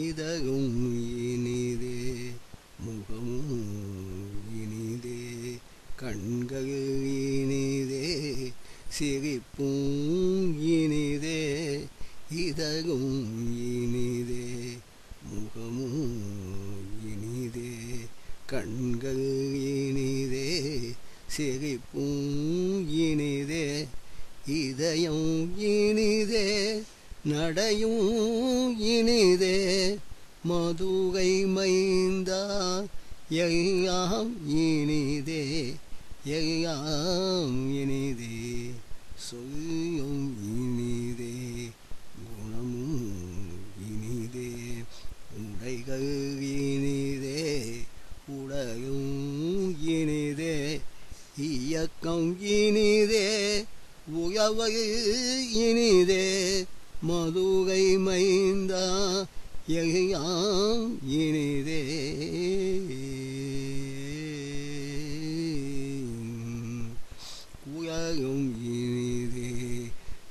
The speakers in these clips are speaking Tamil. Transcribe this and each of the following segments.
இதகும் இனிதே முகமும் இனிதே கண்கள் இனிதே சிரிப்பும் இனிதே இதகும் இனிதே முகமும் இனிதே கண்கள் இனிதே சிரிப்பும் இனிதே இதயம் இனிதே நடையும் இனிதே மதுகை மைந்தா எல்லாம் இனிதே எல்லாம் இனிதே சொல்லும் இனிதே குணமும் இனிதே உடைகள் இனிதே உடையும் இனிதே இயக்கம் இனிதே உயவு இனிதே. மதுகை மைந்தா எகையாம் இனிதே. குயலும் இனிதே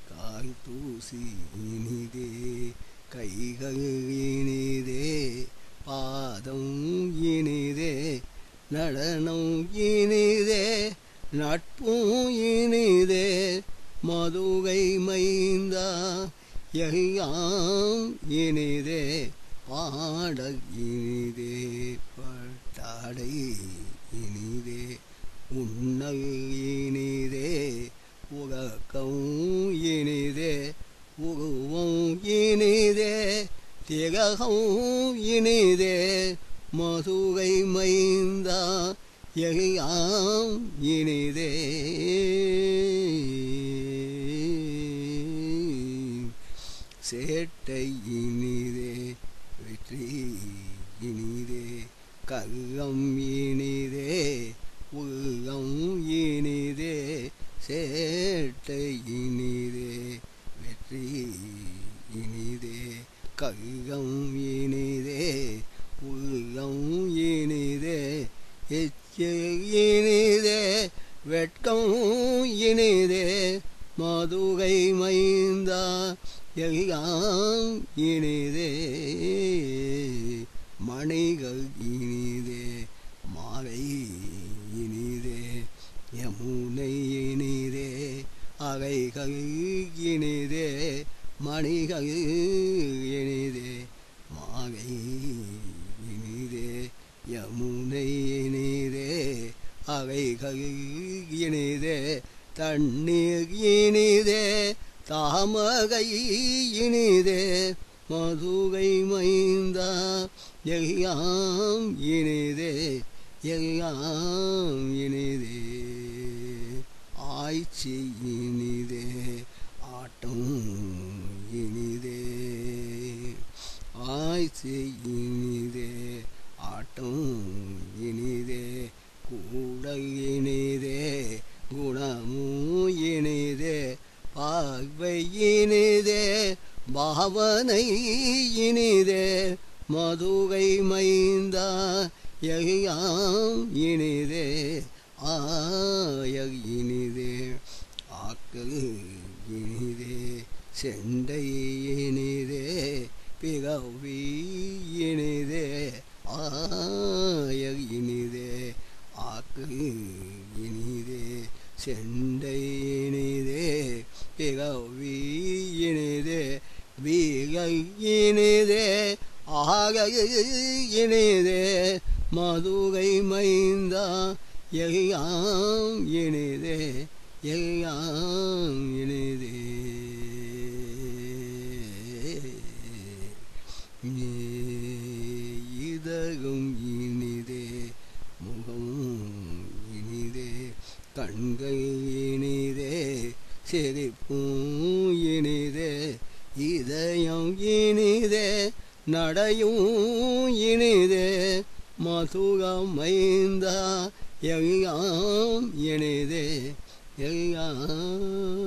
கால் தூசி இனிதே கைகள் இனிதே பாதம் இனிதே நடனம் இனிதே நட்பும் இனிதே. மதுகை மைந்தா எல்லாம் இனிதே பாட இனிதே பட்டாடை இனிதே உண்ணல் இனிதே உறக்கம் இனிதே உருவம் இனிதே திரகம் இனிதே மதுரை மைந்தா எல்லாம் இனி வேட்டை இனிதே வெற்றி இனிதே கல்லம் இனிதே உள்ளம் இனிதே சேட்டை இனிதே வெற்றி இனிதே கல்லம் இனிதே உள்ளம் இனிதே எச்சில் இனிதே வெட்கம் இனிதே மதுகை மைந்தா எல்லாம் இனிதே மணிகள் இனிதே மாலை இனிதே யமுனை இனிதே அவைகள் இனிதே மணிகள் இனிதே மாலை இனிதே யமுனை இனிதே அவைகள் இனிதே தண்ணீர் இனிதே தாமகை இனிதே மதுகை மைந்தா எகியாம் இனிதே எகியாம் இனிதே. ஆய்ச்சி இனிதே ஆட்டம் இனிதே. ஆய்ச்சி இனிதே ஆட்டம் இனிதே கூட இனிதே குணமும் இனிதே பார்வை பாவனை இனிதே மதுகை மைந்தா எல்லாம் இனிதே ஆயக் இனிதே ஆக்கள் இனிதே செண்டை இனிதே பிறவி இனிதே ஆய இனிதே ஆக்கள் இனிதே செண்டை இனிதே பிறவி இனிதே வீகை இனிதே ஆக இனிதே மதுகை மைந்தா எல்லாம் இனிதே எல்லாம் இனிதே கண்கள் இனிதே சிரிப்பும் இனிதே இதயம் இனிதே நடையும் இனிதே மதுரம் மைந்தா எல்லாம் இனிதே எல்லாம்